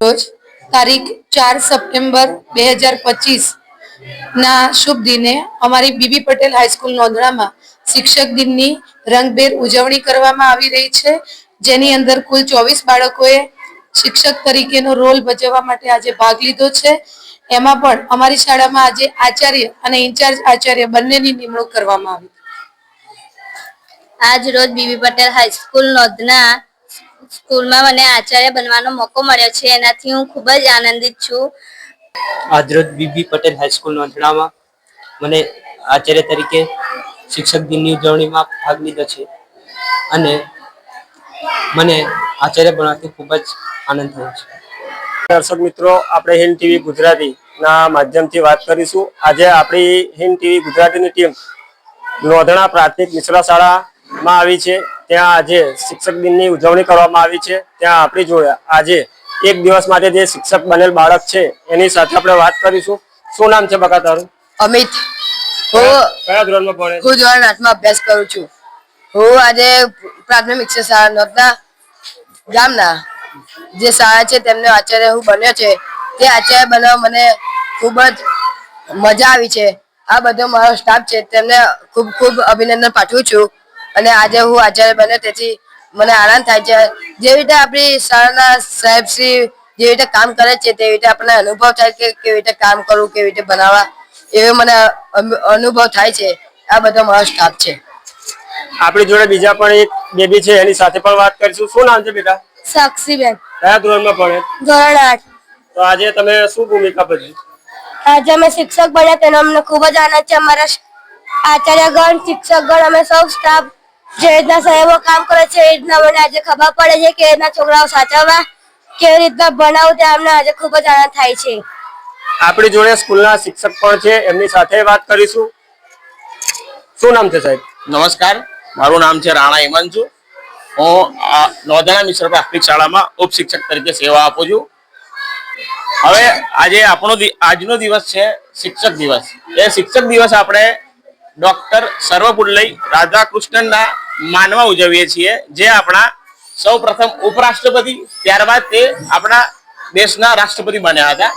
તારીખ ચાર સપ્ટેમ્બર બે હજાર પચીસ ના શુભ દિને અમારી બીબી પટેલ હાઈસ્કૂલ નોંધણામાં શિક્ષક દિનની રંગભેર ઉજવણી કરવામાં આવી રહી છે. જેની અંદર કુલ ચોવીસ બાળકોએ શિક્ષક તરીકેનો રોલ ભજવવા માટે આજે ભાગ લીધો છે. એમાં પણ અમારી શાળામાં આજે આચાર્ય અને ઇન્ચાર્જ આચાર્ય બંનેની નિમણૂક કરવામાં આવી. આજ રોજ બીબી પટેલ હાઈસ્કૂલ નોંધના સ્કૂલમાં મને આચાર્ય બનવાનો મોકો મળ્યો છે. એનાથી હું ખૂબ જ આનંદિત છું. આજરોજ બીબી પટેલ હાઈસ્કૂલ નોંધણામાં મને આચાર્ય તરીકે શિક્ષક દિનની ઉજવણીમાં ભાગ લીધો છે. અને મને આચાર્ય બનવાથી ખૂબ જ આનંદ થયો છે. દર્શક મિત્રો આપણે હિન્દ ટીવી ગુજરાતીના માધ્યમથી વાત કરીશું. આજે આપણી હિન્દ ટીવી ગુજરાતીની ટીમ નોંધણા પ્રાથમિક મિશ્રા શાળામાં આવી છે. ત્યાં આજે શિક્ષક દિનની ઉજવણી કરવામાં આવી છે. ત્યાં આપણી જોડે આજે એક દિવસ માટે જે શિક્ષક બનેલ બાળક છે એની સાથે આપણે વાત કરીશું. શું નામ છે બકા તારું? અમિત. હું કયા ધોરણમાં ભણે હું ધોરણ આઠમાં અભ્યાસ કરું છું. હું આજે પ્રાથમિક શાળા નોંધના ગામના જે શાળા છે તેમને આચાર્ય હું બન્યો છે. તે આચાર્ય બનવા મને ખૂબ જ મજા આવી છે. આ બધો મારો સ્ટાફ છે તેમને ખૂબ ખૂબ અભિનંદન પાઠવું છું. અને આજે હું આચાર્ય બને તેથી મને આનંદ થાય છે. જેવી રીતે આપણી શાળાના સાહેબશ્રી જેવી રીતે કામ કરે છે તેવી રીતે આપણને અનુભવ થાય કે કેવી રીતે કામ કરવું કેવી રીતે બનાવવા એવો મને અનુભવ થાય છે. આ બધો મારો સ્ટાફ છે. આપણી જોડે બીજા પણ એક બેબી છે એની સાથે પણ વાત કરીશું. શું નામ છે બેટા? સાક્ષીબેન. કયા ધોરણમાં ભણે? ધોરણ આઠ. તો આજે તમે શું ભૂમિકા ભજવી? આજે અમે શિક્ષક બન્યા તેનો અમને ખૂબ જ આનંદ છે. અમારા આચાર્યગણ શિક્ષકગણ અમે સૌ સ્ટાફ જે રીતના સાહેબો કામ કરે છે એ રીતના મને આજે ખબર પડે છે કે એના છોકરાઓ સાચવવા કેવી રીતના ભણાવું તે અમને આજે ખૂબ જ આનંદ થાય છે. આપણી જોડે સ્કૂલના શિક્ષક પણ છે એમની સાથે વાત કરીશું. શું નામ છે સાહેબ? નમસ્કાર મારું નામ છે રાણા હિમાંશુ. હું આ નોંધણા મિશ્ર પ્રાથમિક શાળામાં ઉપશિક્ષક તરીકે સેવા આપું છું. હવે આજે આપણો આજનો દિવસ છે શિક્ષક દિવસ. એ શિક્ષક દિવસ આપણે ડોક્ટર સર્વપુલ્લઈ રાધાકૃષ્ણનના માનમાં ઉજવીએ છીએ. જે આપણા સૌ પ્રથમ ઉપરાષ્ટ્રપતિ, ત્યારબાદ તે આપણા દેશના રાષ્ટ્રપતિ બન્યા હતા.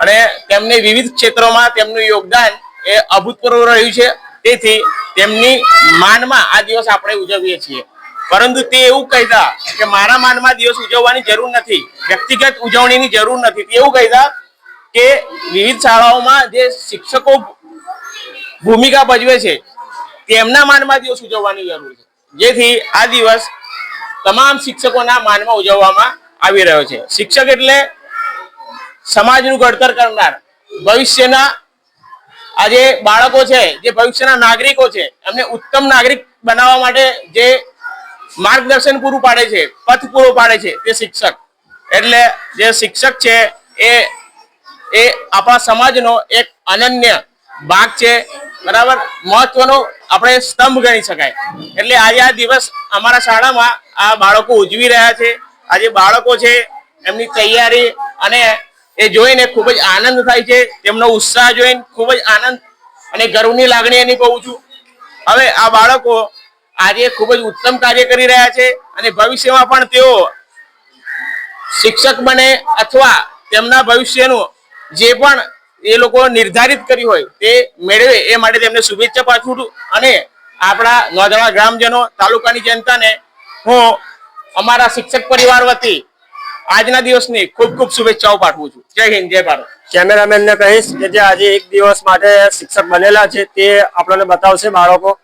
અને તેમને વિવિધ ક્ષેત્રોમાં તેમનું યોગદાન એ અભૂતપૂર્વ રહ્યું છે. તેથી તેમની માનમાં આ દિવસ આપણે ઉજવીએ છીએ. પરંતુ તે એવું કહેતા કે મારા માનમાં દિવસ ઉજવવાની જરૂર નથી, વ્યક્તિગત ઉજવણીની જરૂર નથી. તે એવું કહેતા કે વિવિધ શાળાઓમાં જે શિક્ષકો ભૂમિકા ભજવે છે, તેમના માનમાં દિવસ ઉજવવાની જરૂર છે. જેથી આ દિવસ તમામ શિક્ષકોના માનમાં ઉજવવામાં આવી રહ્યો છે. શિક્ષક એટલે સમાજનું ઘડતર કરનાર, ભવિષ્યના આજે બાળકો છે, જે ભવિષ્યના નાગરિકો છે, એમને ઉત્તમ નાગરિક બનાવવા માટે જે માર્ગદર્શન પૂરું પાડે છે, પથ પૂરો પાડે છે તે શિક્ષક. એટલે જે શિક્ષક છે, એ એ આપણા સમાજનો એક અનન્ય ભાગ છે બરાબર? મહત્વનો આપણે સ્તંભ ગણી શકાય. એટલે આજે આ દિવસ અમારા શાળામાં આ બાળકો ઉજવી રહ્યા છે. આજે બાળકો છે, એમની તૈયારી અને એ જોઈને ખૂબ જ આનંદ થાય છે. તેમનો ઉત્સાહ જોઈને ખૂબ જ આનંદ અને ગર્વની લાગણી અનુભવું છું. હવે આ બાળકો આજે ખૂબ જ ઉત્તમ કાર્ય કરી રહ્યા છે અને ભવિષ્યમાં પણ તેઓ શિક્ષક બને અથવા તેમના ભવિષ્યનું જે પણ એ લોકો નિર્ધારિત કરી હોય તે મેળવે એ માટે તેમને શુભેચ્છા પાઠવું છું અને આપણા નોંધણા ગ્રામજનો, તાલુકાની જનતાને હું અમારા શિક્ષક પરિવાર વતી આજના દિવસની ખૂબ ખૂબ શુભેચ્છાઓ પાઠવું છું. જય હિન્દ, જય ભારત. કેમેરામેનને કહીશ કે જે આજે એક દિવસ માટે શિક્ષક બનેલા છે તે આપણને બતાવશે બાળકો.